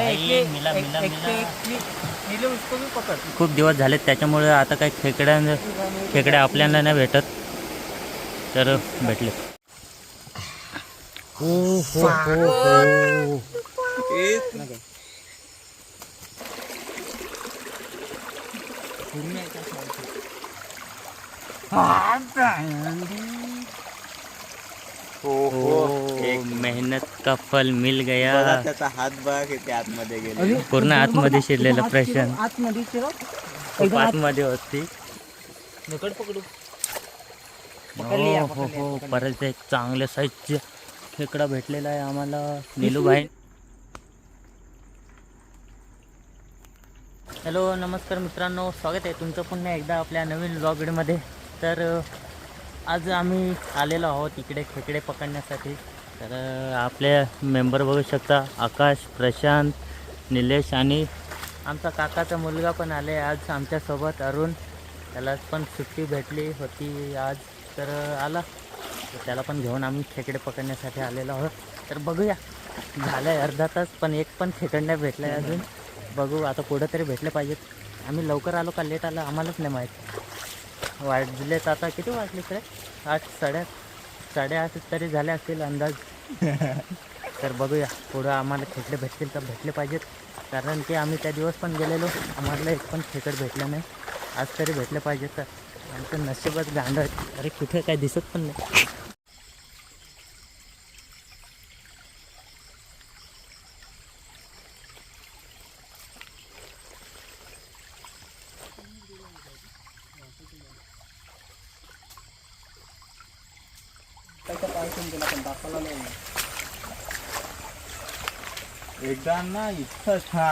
एक मिला, मिला, मिला. उसको भी पकड़. खूप दिवस झालेत त्याच्यामुळे आता काही खेकड्या खेकड्या आपल्याला नाही भेटत. तर भेटले. हो हो. हो. हो मेहनत का फल मिल बघा गया त्याचा हात बघा किती आतमध्ये गेले पूर्ण आतमध्ये शिरलेलं प्रशांत आतमध्ये शिरो. खूप आतमध्ये होती नकड पकडू. हो हो हो. परत एक चांगल्या साईजचे खेकडा भेटलेला आहे आम्हाला. नीलूभाई हॅलो नमस्कार मित्रांनो. स्वागत आहे तुमचं पुन्हा एकदा आपल्या नवीन ब्लॉग व्हिडिओमध्ये तर अ, आज आम्ही आलेलो आहोत इकडे खेकडे पकडण्यासाठी. तर आपले मेंबर बघू शकता आकाश प्रशांत निलेश आणि आमचा काकाचा मुलगा पण आले आज आमच्यासोबत अरुण. त्याला पण सुट्टी भेटली होती आज. तर आला. तर त्याला पण घेऊन आम्ही खेकडे पकडण्यासाठी आलेलो आहोत. तर बघूया. झालं आहे अर्धा तास पण एक पण खेकड नाही भेटलं आहे अजून. बघू आता कुठं तरी भेटले पाहिजेत. आम्ही लवकर आलो का लेट आलं? आम्हालाच नाही माहीत. वाजलेत आता किती वाजले सर आठ साडे साडेआठ तरी झाले असतील अंदाज. तर बघूया पुढं आम्हाला खेकडे भेटतील तर भेटले पाहिजेत. कारण की आम्ही त्या दिवस पण गेलेलो आम्हाला एक पण खेकड भेटलं नाही. आज तरी भेटले पाहिजे तर. आमचं नशीबच गांड अरे कुठे काय दिसत पण नाही. एकदा इथंच हा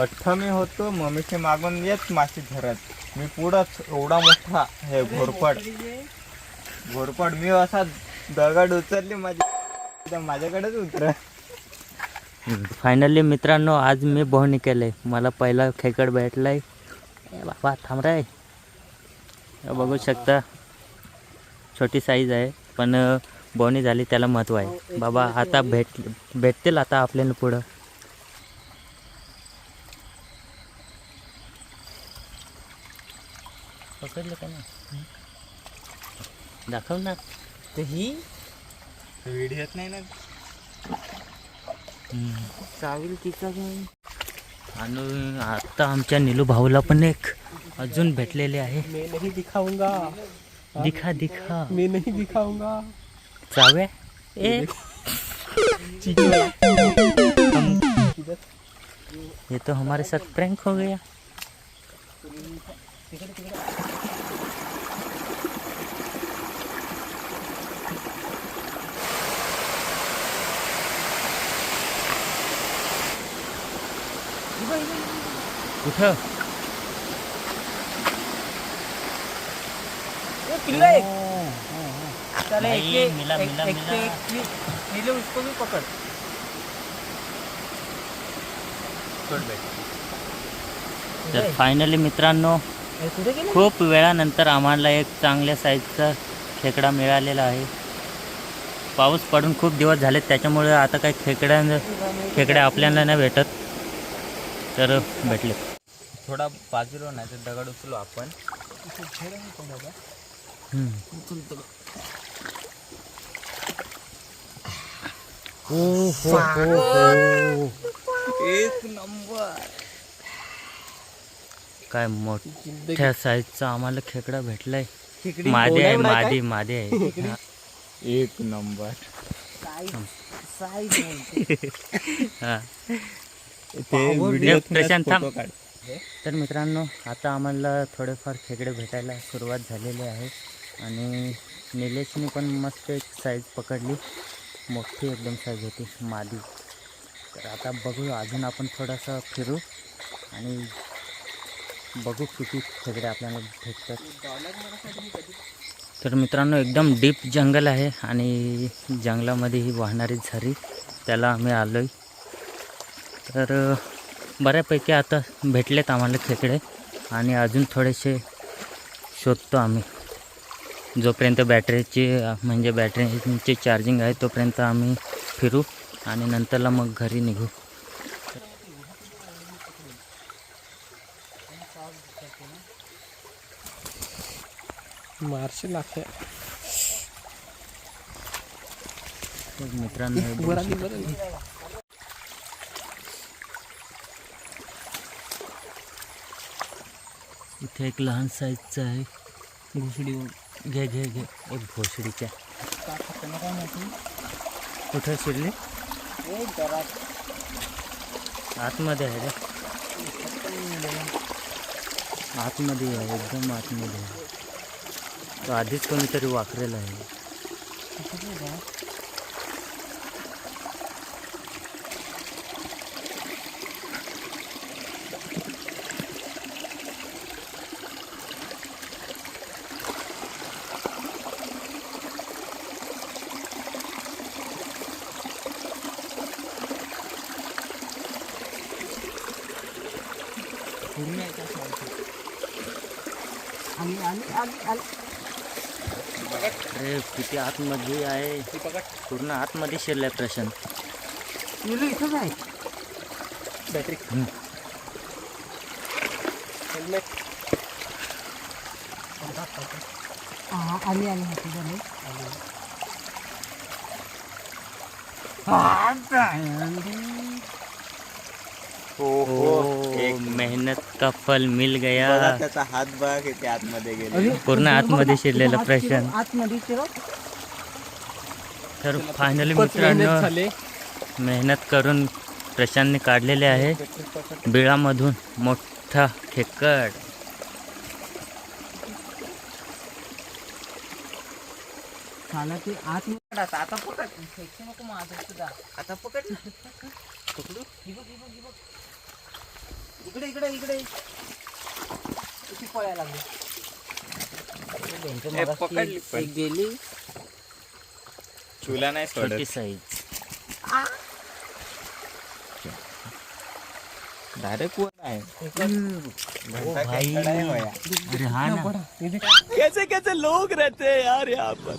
अठ्ठा मी होतो मम्मीचे मागून येत मासे धरत. मी पुढंच एवढा मोठा हे घोरपड. घोरपड मी असा दगड उचलली माझी. माझ्याकडेच उतर. फायनली मित्रांनो आज मी बोहणी केले मला पहिला खेकड भेटलाय. बाबा थांब बघू शकता. छोटी साईज आहे. पण बोहणी झाली त्याला महत्त्व आहे. बाबा आता भेट भेटतील आता आपल्याला पुढं. पकडलं का ना दाखव ना. तर ही व्हिडिओत नाही ना. चावील तिचा आणि आता आमच्या निलू भाऊला पण एक अजून भेटलेले आहे. मैं नहीं दिखाऊंगा. दिखा दिखा. मैं नहीं दिखाऊंगा. ए. ये तो हमारे साथ प्रैंक हो गया. कुठं किल्ला एक चले एक पे- मिला, एक- मिला, एक पे मिला. एक नीले उसको भी पकड़. तर फायनली मित्रांनो अरे कुठे गेले? खूप वेळानंतर आम्हाला एक चांगल्या साईजचा खेकडा मिळालेला आहे. पाऊस पडून खूप दिवस झालेत त्याच्यामुळे आता काही खेकड्या खेकड्या आपल्याला नाही भेटत. तर भेटले. थोडा बाजूला नाही तर दगड उचलो आपण. हम्म. ओ हो हो हो एक नंबर. काय मोठ्या साईजचा आम्हाला खेकडा भेटलाय. खेकडी मादे आहे मादी मादे आहे. हा. एक नंबर. हा. ते प्रशांत थांब. फोटो काढ तर मित्रांनो आता आम्हाला थोडेफार खेकडे भेटायला सुरुवात झालेली आहे. आणि निलेशने पण मस्त एक साईज पकडली. मोठी एकदम साईज होती मादी. तर आता बघू अजून आपण थोडंसं फिरू आणि बघू किती खेकडे आपल्याला भेटतात. तर मित्रांनो एकदम डीप जंगल आहे आणि जंगलामध्ये ही वाहणारी झरी त्याला आम्ही आलो आहे तर बऱ्यापैकी आता भेटलेत आम्हाला खेकडे आणि अजून थोडेसे शोधतो आम्ही. जोपर्यंत बॅटरीची म्हणजे बॅटरीची चार्जिंग आहे तोपर्यंत आम्ही फिरू आणि नंतरला मग घरी निघू. मार्शल लागते मित्रांनो इथे एक लहान साईजचं आहे घुसडी घे घे घे. एक भोसडीच्या. कुठं शिरली? आतमध्ये आहे रे. आतमध्ये आहे एकदम आतमध्ये आहे. तो आधीच कोणीतरी वाकरेला आहे. आली आली आली आली. अरे किती आतमध्ये आहे. पूर्ण आतमध्ये शिरलाय प्रशांत. निलू इथंच आहे. बॅटरी. हेल्मेट. हा आली आली हाती झाली हो ओ एक मेहनत का फल मिल गया। त्याचा हात बघा किती आतमध्ये गेले. पूर्ण आतमध्ये शिरलेलं प्रशांत आतमध्ये शिरो तर फायनली मेहनत मित्रांनो झाले. मेहनत करून प्रशांतने काढलेले आहे बिळामधून मोठा खेकड. आत आता आता पकड फेकू नको माझं सुद्धा. आता पकड पकडू इकडे इकडे इकडे. किती पळायला लागले. ए, पकडली पण. एक गेली. चुला नाही छोटी सोडत साईज डायरेक्ट वर आहे? घंटा भाई. खेकडा आहे होया. अरे हा ना. कैसे कैसे लोग रहते हैं यार यहाँ पर।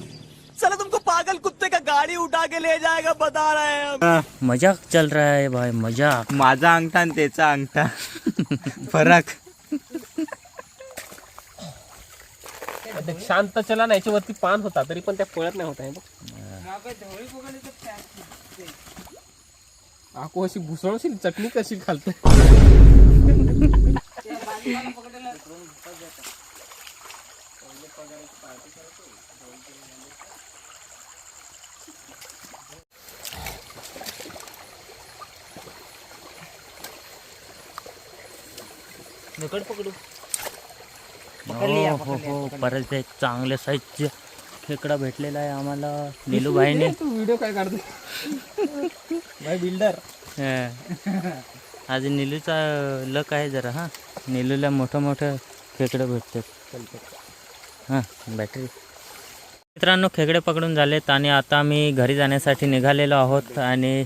चलो तुमको पागल कुत्ते का गाड़ी उठा के ले जाएगा बता रहे हैं हम। मजाक चल रहा है भाई मजाक। माझा अंगठा आणि त्याचा अंगठा. फरक. शांत चला ना याच्यावरती पान होता तरी पण त्या पळत नाही होत आहे बघ. आको अशी भुसळशील चटणी कशी घालते ढकड पकडू. हो हो हो परत एक चांगल्या साईजचे खेकडा भेटलेला आहे आम्हाला नीलूभाईने तू व्हिडिओ काय काढतो? बाय बिल्डर हा. आज नीलूचा लक आहे जरा हां. नीलूला मोठं मोठं खेकडं भेटतात. हां बॅटरी मित्रांनो खेकडे पकडून झालेत आणि आता आम्ही घरी जाण्यासाठी निघालेलो आहोत आणि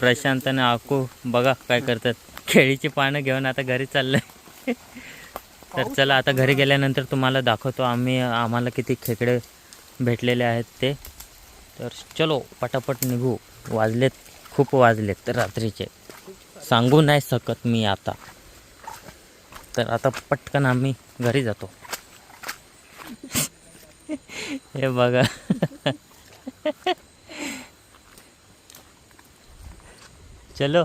प्रशांत आणि आकू बघा काय करतात. केळीची पानं घेऊन आता घरी चाललंय. तर चला आता घरी गेल्यानंतर तुम्हाला दाखवतो. आम्ही आम्हाला किती खेकडे भेटलेले आहेत ते. तर चलो पटापट निघू. वाजलेत खूप वाजलेत रात्रीचे. सांगू नाही शकत मी आता. तर आता पटकन आम्ही घरी जातो. हे बघा. चलो.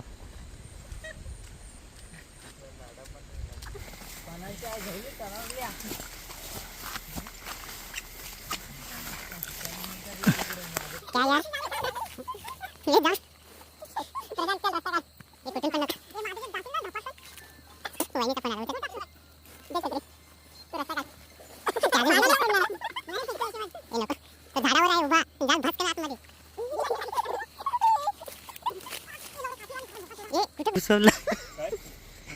आतमध्ये ए कुठे घुसवलं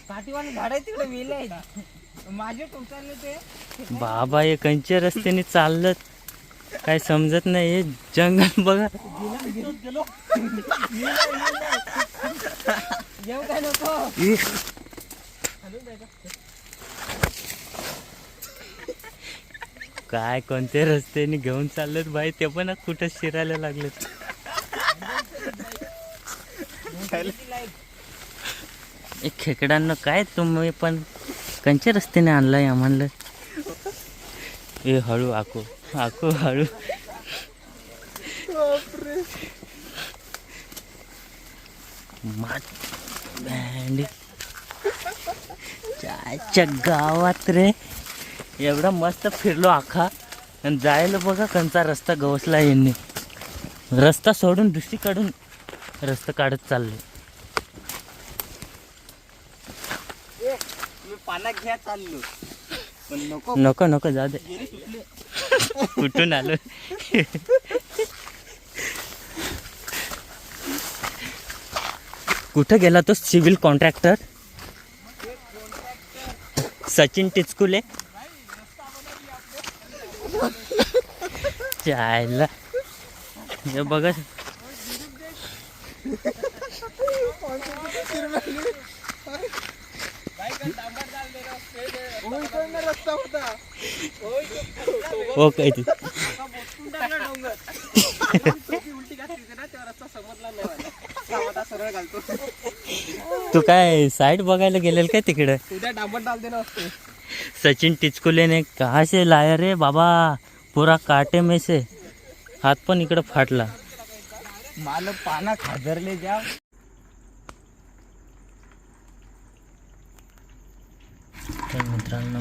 झाड आहे तिकडे वेले आहेत माझे टोचाले ते. बाबा हे कंच्या रस्त्याने चाललं काय समजत नाही हे जंगल बघा. येऊ काय नको? काय कोणत्या रस्त्याने घेऊन चाललेत बाई? ते पण कुठं शिरायला लागलेत. ए खेकडांना काय तुम्ही पण कंच्या रस्त्याने आणलाय आम्हाला? ए हळू आको आको हळू. मात बँडी. गावात रे. एवढा मस्त फिरलो आखा. आणि जायला बघा कंचा रस्ता गवसला यांनी. रस्ता सोडून दुसरीकडून रस्ता काढत चालले. घ्या नको. नको नको जाऊ दे. कुठून आलो? कुठं गेला तो सिव्हिल कॉन्ट्रॅक्टर? सचिन टिचकुले? जायला हे बघा. काय ते काय साईड बघायला गेलेल काय तिकडे? उद्या डांबर डाल देणार असते. सचिन टिचकुले ने कहा से लाया रे बाबा. पूरा काटे में से हात पण इकडं फाटला. मला पाना खादरले जा. तर मित्रांनो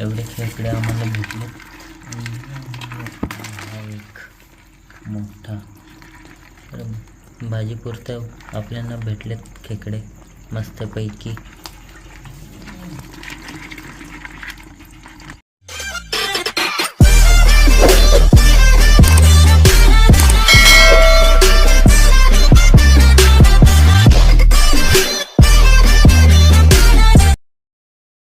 एवढे खेकडे आम्हाला भेटले. हा एक मोठा. तर भाजीपुरतं आपल्याला भेटलेत खेकडे मस्तपैकी.